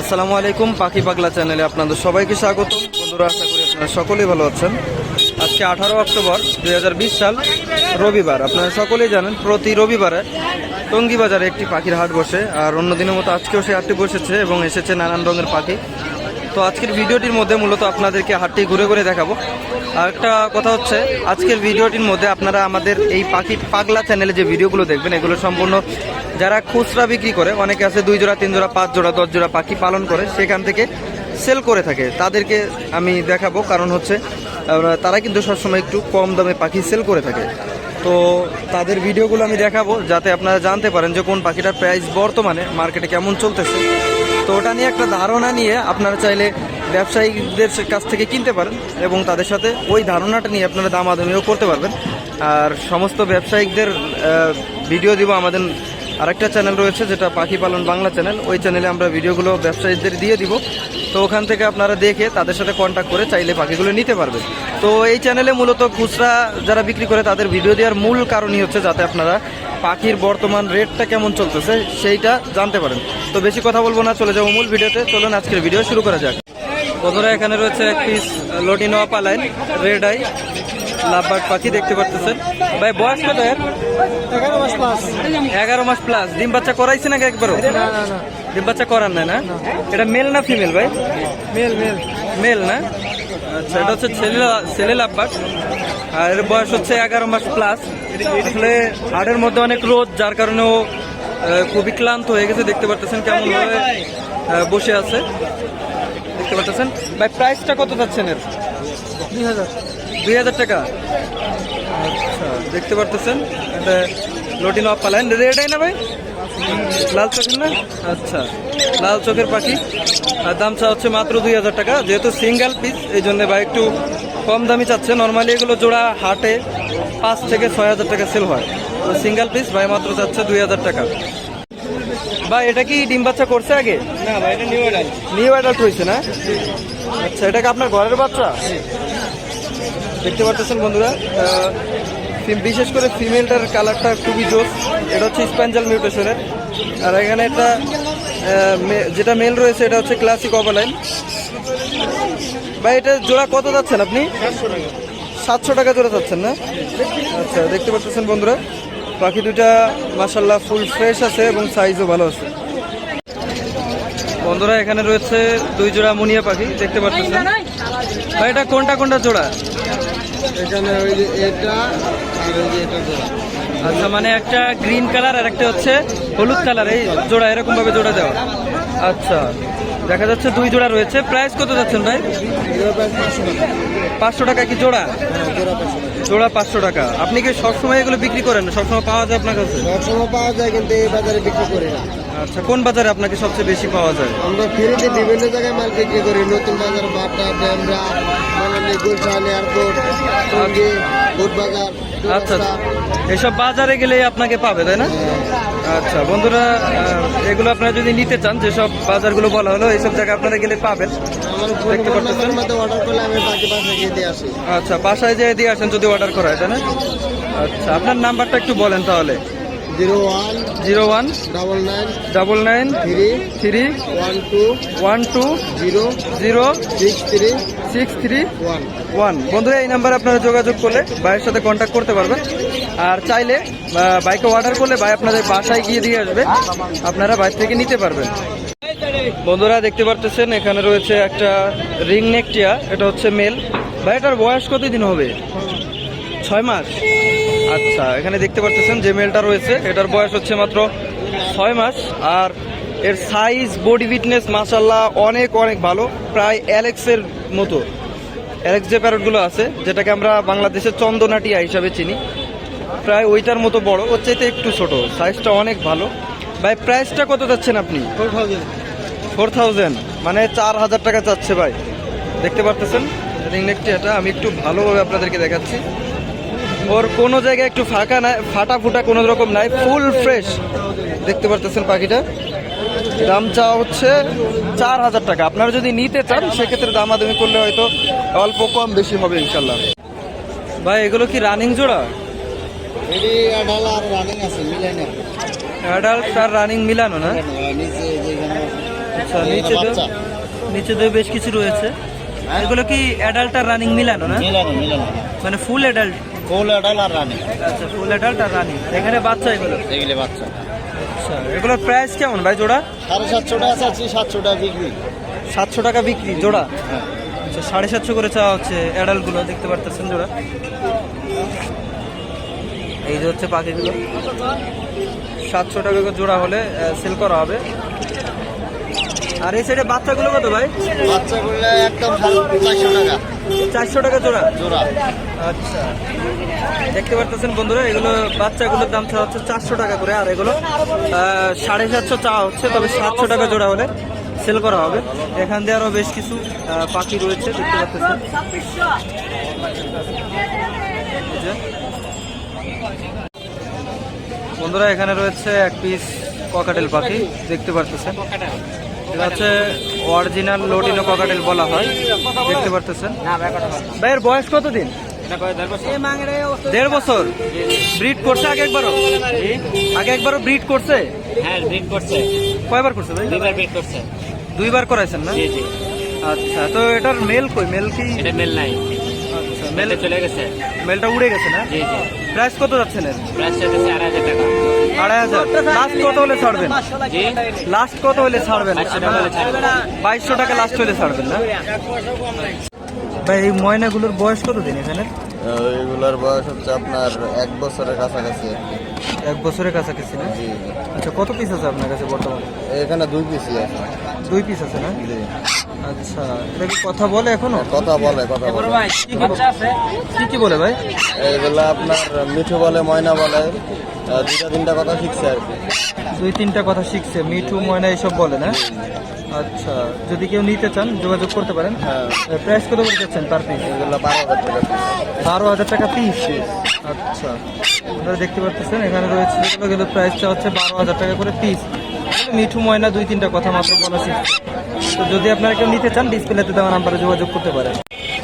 আসসালামু আলাইকুম, পাখি পাগলা চ্যানেলে আপনাদের সবাইকে স্বাগত। বন্ধুরা, আশা করি আপনারা সকলেই ভালো আছেন। আজকে আঠারো অক্টোবর দু হাজার বিশ সাল, রবিবার। আপনারা সকলেই জানেন, প্রতি রবিবারে টঙ্গি বাজারে একটি পাখির হাট বসে, আর অন্য দিনের মতো আজকেও সেই হাটটি বসেছে এবং এসেছে নানান রঙের পাখি। তো আজকের ভিডিওটির মধ্যে মূলত আপনাদেরকে হাটটি ঘুরে ঘুরে দেখাবো। আর একটা কথা হচ্ছে, আজকের ভিডিওটির মধ্যে আপনারা আমাদের এই পাখি পাগলা চ্যানেলে যে ভিডিওগুলো দেখবেন, এগুলো সম্পূর্ণ যারা খুচরা বিক্রি করে, অনেকে আছে দুই জোড়া, তিন জোড়া, পাঁচ জোড়া, দশ জোড়া পাখি পালন করে, সেখান থেকে সেল করে থাকে। তাদেরকে আমি দেখাবো, কারণ হচ্ছে তারা কিন্তু সবসময় একটু কম দামে পাখি সেল করে থাকে। তো তাদের ভিডিওগুলো আমি দেখাবো, যাতে আপনারা জানতে পারেন যে কোন পাখিটার প্রাইস বর্তমানে মার্কেটে কেমন চলতেছে। তো ওটা নিয়ে একটা ধারণা নিয়ে আপনারা চাইলে ব্যবসায়ীদের কাছ থেকে কিনতে পারেন এবং তাদের সাথে ওই ধারণাটা নিয়ে আপনারা দামাদামিও করতে পারবেন। আর সমস্ত ব্যবসায়িকদের ভিডিও দিব আমাদের আরেকটা চ্যানেল রয়েছে যেটা পাখি পালন বাংলা চ্যানেল। ওই চ্যানেলে আমরা ভিডিওগুলো ব্যবসায়ীদের দিয়ে দিব। তো ওখান থেকে আপনারা দেখে তাদের সাথে কন্ট্যাক্ট করে চাইলে পাখিগুলো নিতে পারবেন। তো এই চ্যানেলে মূলত খুচরা যারা বিক্রি করে তাদের ভিডিও দেওয়ার মূল কারণই হচ্ছে যাতে আপনারা পাখির বর্তমান রেটটা কেমন চলতেছে, সেইটা জানতে পারেন। তো বেশি কথা বলব না চলে যাব মূল ভিডিওতে। চলুন আজকের ভিডিও শুরু করা যাক। বন্ধুরা এখানে রয়েছে এক piece lutino opaline red eye lovebird পাখি দেখতে পারতেছেন। ভাই বয়স কত এর? এগারো মাস প্লাস এগারো মাস প্লাস ডিম বাচ্চা করাইছে নাকি একবারও? ডিম বাচ্চা করার নাই না? এটা মেল না ফিমেল ভাই? মেল মেল মেল না? আচ্ছা এটা হচ্ছে ছেলে ছেলে লাভবার্ড। আর এর বয়স হচ্ছে এগারো মাস প্লাস আসলে হাড়ের মধ্যে অনেক রোদ যার কারণে ও খুবই ক্লান্ত হয়ে গেছে দেখতে পারতেছেন কেমন ভাবে বসে আছে। দেখতে পারতেছেন? ভাই প্রাইসটা কত যাচ্ছেন এর? দুই হাজার। দুই হাজার টাকা। আচ্ছা দেখতে পারতেছেন? এটা lutino of opaline. Red eye না ভাই? লাল চোখের না? আচ্ছা লাল চোখের পাখি। আর দাম চা হচ্ছে মাত্র দুই হাজার টাকা। যেহেতু সিঙ্গেল পিস এই জন্য ভাই একটু কম দামি চাচ্ছে। নর্মালি এগুলো জোড়া হাটে পাঁচ থেকে ছয় হাজার টাকা সেল হয়। সিঙ্গেল পিস ভাই মাত্র চাচ্ছে দুই হাজার টাকা। ভাই এটা কি ডিম বাচ্চা করছে আগে? না ভাই এটা নিউ এডাল নিউ অ্যাডাল্ট হয়েছে না? আচ্ছা এটা কি আপনার ঘরের বাচ্চা? দেখতে পাচ্ছেন বন্ধুরা বিশেষ করে ফিমেলটার কালারটা খুবই জোস। এটা হচ্ছে স্প্যাঞ্জাল মিউটেশনের। আর এখানে একটা যেটা মেল রয়েছে এটা হচ্ছে ক্লাসিক ওভারলাইন ভাই এটা জোড়া কত যাচ্ছেন আপনি? সাতশো টাকা। জোড়া যাচ্ছেন না? আচ্ছা দেখতে পাচ্ছেন বন্ধুরা। পাখি দুটা মাসাল্লাহ ফুল ফ্রেশ আছে এবং সাইজও ভালো আছে। বন্ধুরা এখানে রয়েছে দুই জোড়া মুনিয়া পাখি দেখতে পাচ্ছেন ভাই এটা কোনটা কোনটা জোড়া? এখানে ওই যে এটা আর ওই যে এটা জোড়া। আচ্ছা মানে একটা গ্রিন কালার আর একটা হচ্ছে হলুদ কালার এই জোড়া এরকম ভাবে জোড়া দেওয়া। আচ্ছা। দেখা যাচ্ছে দুই জোড়া রয়েছে। প্রাইস কত যাচ্ছেন ভাই? পাঁচশো টাকা কি জোড়া? জোড়া পাঁচশো টাকা। আপনি কি সবসময় এগুলো বিক্রি করেন? সবসময় পাওয়া যায় আপনার কাছে? সবসময় পাওয়া যায় কিন্তু এই বাজারে বিক্রি করি না। আচ্ছা কোন বাজারে আপনাকে সবচেয়ে বেশি পাওয়া যায়? আমরা ফিরিতে বিভিন্ন জায়গায় মাল বিক্রি করি। নতুন বাজার বাটা ড্যামরা মানালি গুলশান এয়ারপোর্ট টঙ্গী বুটবাজার। আচ্ছা এসব বাজারে গেলে আপনাকে পাবে, তাই না? আচ্ছা বন্ধুরা এগুলো আপনারা যদি নিতে চান, যেসব বাজারগুলো বলা হলো এইসব জায়গায় আপনারা গেলে পাবেন। আচ্ছা বাসায় যেয়ে দিয়ে আসেন যদি অর্ডার করা হয়, তাই না? আচ্ছা আপনার নাম্বারটা একটু বলেন তাহলে। Zero one zero one double nine double nine three three one two one two zero zero six three six three one. One. বন্ধুরা এই নাম্বারে আপনারা যোগাযোগ করলে ভাইয়ের সাথে কন্ট্যাক্ট করতে পারবেন। আর চাইলে বাইকে অর্ডার করলে ভাই আপনাদের বাসায় গিয়ে দিয়ে আসবে। আপনারা বাইর থেকে নিতে পারবেন। বন্ধুরা দেখতে পারতেছেন এখানে রয়েছে একটা রিং নেকটিয়া। এটা হচ্ছে মেল ভাই এটার বয়স কতদিন হবে? ছয় মাস। আচ্ছা এখানে দেখতে পারতেছেন যে মেলটা রয়েছে এটার বয়স হচ্ছে মাত্র ছয় মাস আর এর সাইজ বডি ফিটনেস মাসাল্লাহ অনেক অনেক ভালো প্রায় অ্যালেক্সের মতো। অ্যালেক্স যে প্যারটগুলো আছে যেটাকে আমরা বাংলাদেশের চন্দনাটিয়া হিসাবে চিনি প্রায় ওইটার মতো বড় ওর চাইতে একটু ছোট সাইজটা অনেক ভালো। ভাই প্রাইসটা কত যাচ্ছেন আপনি? ফোর থাউজেন্ড ফোর থাউজেন্ড মানে চার হাজার টাকা চাচ্ছে ভাই। দেখতে পারতেছেন? রিংনেকটি এটা আমি একটু ভালোভাবে আপনাদেরকে দেখাচ্ছি। ওর কোনো জায়গায় একটু ফাঁকা নাই ফাটা ফুটা কোনো রকম নাই ফুল ফ্রেশ দেখতে পারতেছেন পাখিটা? দাম চাওয়া হচ্ছে চার হাজার টাকা। আপনারা যদি নিতে চান সেক্ষেত্রে দামাদামি করলে হয়তো অল্প কম বেশি হবে ইনশাল্লাহ ভাই এগুলো কি রানিং জোড়া? অ্যাডাল্ট আর রানিং মিলানো না? আচ্ছা নিচে। নিচে তো বেশ কিছু রয়েছে। এগুলো কি অ্যাডাল্ট আর রানিং মিলানো না? মানে ফুল অ্যাডাল্ট কোল আডাল আর রানী। আচ্ছা ফুল অ্যাডাল্ট আর রানিং। এখানে বাচ্চা এগুলো? এগুলি বাচ্চা। আচ্ছা এগুলোর প্রাইস কেমন ভাই জোড়া? সাড়ে সাতশো টাকা চাচ্ছি সাতশো টাকা বিক্রি। সাতশো টাকা বিক্রি জোড়া? হ্যাঁ। আচ্ছা সাড়ে সাতশো করে চাওয়া হচ্ছে অ্যাডাল্টগুলো দেখতে পারতেছেন জোড়া? এই যে হচ্ছে পাখিগুলো। সাতশো টাকা করে জোড়া হলে সেল করা হবে। আর এই সাইডে বাচ্চাগুলো কত ভাই? বাচ্চাগুলো একদম চারশো টাকা। চারশো টাকা জোড়া। জোড়া আচ্ছা। দেখতে পারতেছেন বন্ধুরা, এগুলো বাচ্চাগুলোর দাম চাওয়া হচ্ছে চারশো টাকা করে, আর এগুলো সাড়ে সাতশো চাওয়া হচ্ছে, তবে সাতশো টাকা জোড়া হলে সেল করা হবে। এখান দিয়ে আরও বেশ কিছু পাখি রয়েছে, দেখতে পাচ্ছেন বন্ধুরা, এখানে রয়েছে এক পিস ককাটেল পাখি, দেখতে পারতেছেন। এটা হচ্ছে অরিজিনাল লোডিনো ককাটেল বলা হয়। দেখতে পারতেছেন? ভাইয়ের বয়স কত দিন দেড় বছর? ব্রিড করছে আগে একবারও? আগে একবারও ব্রিড করছে? হ্যাঁ ব্রিড করছে। কয়বার করছে ভাই? দুইবার ব্রিড করছে। দুইবার করাইছেন না? জি জি। আচ্ছা তো এটার মেল কই? মেল কি? এটা মেল নাই। আচ্ছা মেলে চলে গেছে। মেলটা উড়ে গেছে না? জি জি। প্রাইস কত যাচ্ছেন এর? প্রাইস আড়াই হাজার টাকা। আড়াই হাজার। লাস্ট কত হলে ছাড়বেন? লাস্ট কত হলে ছাড়বেন? বাইশশো টাকা হলে ছাড়বেন। বাইশশো টাকা লাস্ট হলে ছাড়বেন না? ভাই এই ময়নাগুলোর বয়স কত দিন এখানে এগুলোর বয়স হচ্ছে আপনার এক বছরের কাছাকাছি এক বছরের কাছাকাছি না? জি। আচ্ছা কত পিস আছে আপনার কাছে বর্তমানে? এখানে দুই পিসই আছে। দুই পিস আছে না? জি। আচ্ছা এটা কি কথা বলে এখনও? কথা বলে কথা বলে। কি কি বলে? কি কি বলে ভাই? এগুলো আপনার মিঠু বলে ময়না বলে দুইটা তিনটা কথা শিখছে আর কি। দুই তিনটা কথা শিখছে মিঠু ময়না এইসব বলে না? আচ্ছা যদি কেউ নিতে চান, যোগাযোগ করতে পারেন। প্রাইস কত করে যাচ্ছেন পার পিস এগুলো বারো হাজার টাকা বারো হাজার টাকা পিস আচ্ছা আপনারা দেখতে পাচ্ছেন, এখানে রয়েছে যেগুলো কিন্তু প্রাইসটা হচ্ছে বারো হাজার টাকা করে পিস মিঠু ময়না দুই, তিনটা কথা মাত্র বলা তো যদি আপনারা কেউ নিতে চান ডিসপ্লেতে দেওয়া নাম্বারে যোগাযোগ করতে পারেন।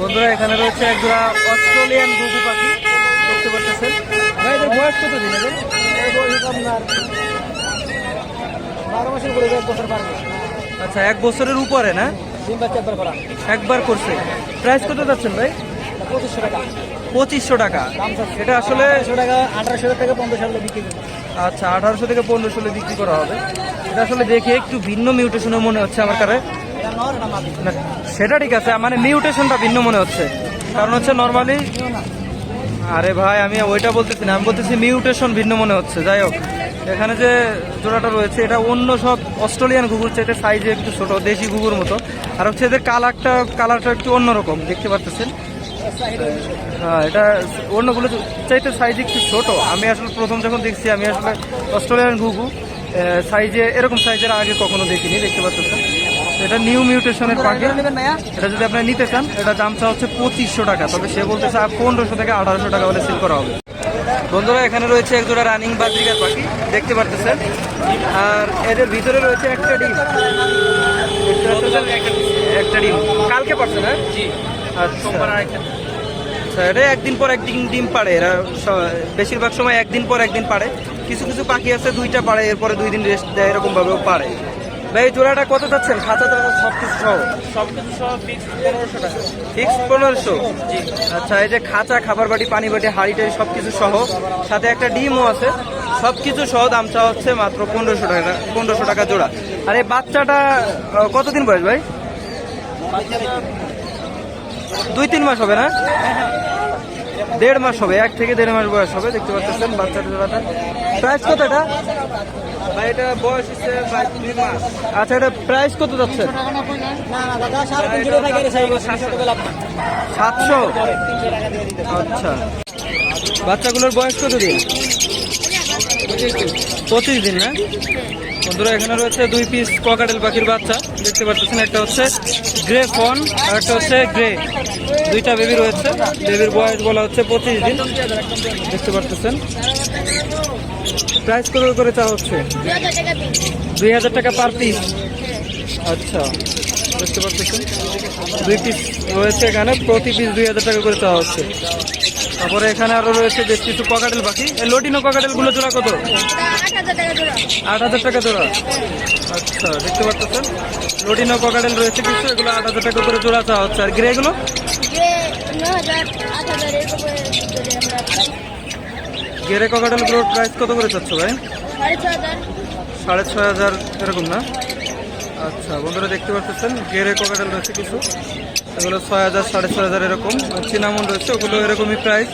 বন্ধুরা, এখানে রয়েছে একজোড়া অস্ট্রেলিয়ান ঘুঘু পাখি। দেখতে পাচ্ছেন। ভাই, এদের বয়স কত দিন এদের বারো মাসের করে বছর পারবে আচ্ছা এক বছরের উপরে না? একবার করা করছে। প্রাইস কত যাচ্ছেন ভাই? পঁচিশশো টাকা। পঁচিশশো টাকা এটা আসলে আঠারোশো থেকে বিক্রি আচ্ছা আঠারোশো থেকে পনেরোশো বিক্রি করা হবে। এটা আসলে দেখে একটু ভিন্ন মিউটেশনে মনে হচ্ছে আমার কাছে। সেটা ঠিক আছে মানে মিউটেশনটা ভিন্ন মনে হচ্ছে। কারণ হচ্ছে নর্মালি আরে ভাই, আমি ওইটা বলতেছি না, আমি বলতেছি মিউটেশন ভিন্ন মনে হচ্ছে, যাই হোক। এখানে যে জোড়াটা রয়েছে, এটা অন্য সব অস্ট্রেলিয়ান ঘুঘুর চাইতে সাইজে একটু ছোট, দেশি ঘুঘুর মতো। আর হচ্ছে এদের কালারটা কালারটা একটু অন্যরকম, দেখতে পাচ্ছেন? হ্যাঁ এটা অন্যগুলো চাইতে সাইজ একটু ছোট। আমি আসলে প্রথম যখন দেখছি, আমি আসলে অস্ট্রেলিয়ান ঘুঘু সাইজে এরকম সাইজের আগে কখনো দেখিনি, দেখতে পাচ্ছেন? এটা নিউ মিউটেশনের পাখি। এটা যদি আপনি নিতে চান, এটা দামটা হচ্ছে পঁচিশশো টাকা, তবে সে বলতেছে পনেরোশো থেকে আঠারোশো টাকা হলে সেল করা হবে। বন্ধুরা এখানে রয়েছে এক জোড়া রানিং বাজিকার পাখি দেখতে পারতেছেন। আর এদের ভিতরে রয়েছে একটা ডিম। একটা ডিম। কালকে পারছে না? জি। আচ্ছা। আচ্ছা, এটা একদিন পর একদিন ডিম পাড়ে। এরা বেশিরভাগ সময় একদিন পর একদিন পাড়ে। কিছু কিছু পাখি আছে দুইটা পাড়ে এরপরে দুই দিন রেস্ট দেয় এরকম ভাবেও পাড়ে। ভাই এই জোড়াটা কত যাচ্ছেন খাঁচা টাকা সব কিছু সহ? সব কিছু সহ ফিক্স পনেরোশো টাকা। ফিক্স পনেরোশো? আচ্ছা এই যে খাঁচা খাবার বাটি পানি বাটি হাঁড়ি টাড়ি সব কিছু সহ সাথে একটা ডিমও আছে। সব কিছু সহ দাম চাওয়া হচ্ছে মাত্র পনেরোশো টাকা পনেরোশো টাকা জোড়া। আর এই বাচ্চাটা কতদিন বয়স ভাই? দুই তিন মাস হবে না? দেড় মাস হবে এক থেকে দেড় মাস বয়স হবে দেখতে পাচ্ছেন বাচ্চাটা জোড়াটা প্রাইস কত এটা? ভাই এটা বয়স হচ্ছে দুই মাস। আচ্ছা এটা প্রাইস কত যাচ্ছে? সাতশো? আচ্ছা। বাচ্চাগুলোর বয়স কত দিন। পঁচিশ দিন না? বন্ধুরা, এখানে রয়েছে দুই পিস ককাটেল পাখির বাচ্চা। দেখতে পাচ্ছেন, একটা হচ্ছে গ্রে ফন আর একটা হচ্ছে গ্রে দুইটা বেবি রয়েছে। বেবির বয়স বলা হচ্ছে পঁচিশ দিন। দেখতে পাচ্ছেন। প্রাইস কত করে চাওয়া হচ্ছে? দুই হাজার টাকা পার পিস আচ্ছা দেখতে পাচ্ছেন। দুই পিস রয়েছে এখানে। প্রতি পিস দুই হাজার টাকা করে চাওয়া হচ্ছে। তারপরে এখানে আরও রয়েছে বেশ কিছু ককাটেল পাখি লটিনো ককাটেলগুলো জোড়া কত? আট হাজার টাকা জোড়া। আচ্ছা দেখতে পাচ্ছেন। লটিনো ককাটেল রয়েছে কিছু, এগুলো আট হাজার টাকা করে জোড়া চাওয়া হচ্ছে। আর গ্রে গুলো? গেরে ককাটেলগুলোর প্রাইস কত করে চাচ্ছ ভাই? সাড়ে ছয় হাজার, এরকম না? আচ্ছা বন্ধুরা দেখতে পাচ্ছেন গেরে ককাটেল রয়েছে কিছু। এগুলো ছয় হাজার সাড়ে ছয় হাজার এরকম। চিনামন রয়েছে ওগুলো এরকমই প্রাইস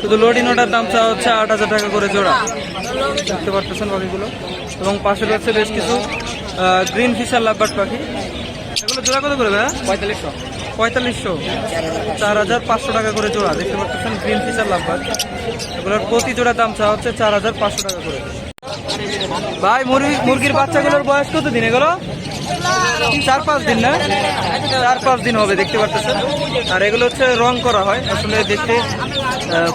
শুধু লোডিং লোডিনোটার দাম চাওয়া হচ্ছে আট হাজার টাকা করে জোড়া। দেখতে পারতেছেন পাখিগুলো এবং পাশে রয়েছে বেশ কিছু গ্রিন ফিশার লাভবার্ড পাখি। এগুলো জোড়া কত করে ভাইয়া? পঁয়তাল্লিশশো। পঁয়তাল্লিশশো। চার হাজার পাঁচশো টাকা করে জোড়া। দেখতে পাচ্ছেন গ্রিন ফিশার লাভবার্ড এগুলোর প্রতি জোড়া দাম চাওয়া হচ্ছে চার হাজার পাঁচশো টাকা করে। ভাই মুরগি মুরগির বাচ্চাগুলোর বয়স কত দিন এগুলো? চার, পাঁচ দিন না? চার, পাঁচ দিন হবে, দেখতে পাচ্ছেন আর এগুলো হচ্ছে রং করা হয়, আসলে দেখতে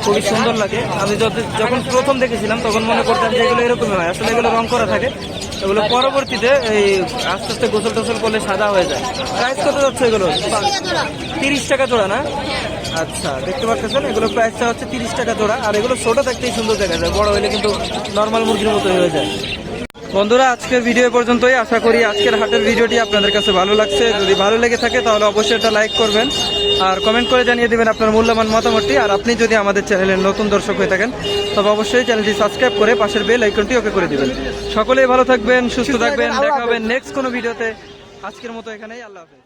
খুবই সুন্দর লাগে। আমি যখন প্রথম দেখেছিলাম, তখন মনে করতাম যে এগুলো এরকমই হয়। আসলে এগুলো রং করা থাকে। এগুলো পরবর্তীতে এই আস্তে আস্তে গোসল টোসল করলে সাদা হয়ে যায়। প্রাইস কত যাচ্ছে এগুলো? তিরিশ টাকা জোড়া না? আচ্ছা দেখতে পাচ্ছেন এগুলো প্রাইসটা হচ্ছে তিরিশ টাকা জোড়া। আর এগুলো ছোট থাকতেই সুন্দর দেখা যায়। বড় হলে কিন্তু নর্মাল মুরগির মতো হয়ে যায়। বন্ধুরা আজকের ভিডিও পর্যন্তই। আশা করি আজকের হাটের ভিডিওটি আপনাদের কাছে ভালো লাগছে। যদি ভালো লেগে থাকে তাহলে অবশ্যই এটা লাইক করবেন। আর কমেন্ট করে জানিয়ে দেবেন আপনার মূল্যবান মতামতটি। আর আপনি যদি আমাদের চ্যানেলের নতুন দর্শক হয়ে থাকেন তবে অবশ্যই চ্যানেলটি সাবস্ক্রাইব করে পাশের বেল আইকনটি ওকে করে দেবেন। সকলেই ভালো থাকবেন সুস্থ থাকবেন দেখা হবে নেক্সট কোনো ভিডিওতে আজকের মতো এখানেই আল্লাহ হাফেজ।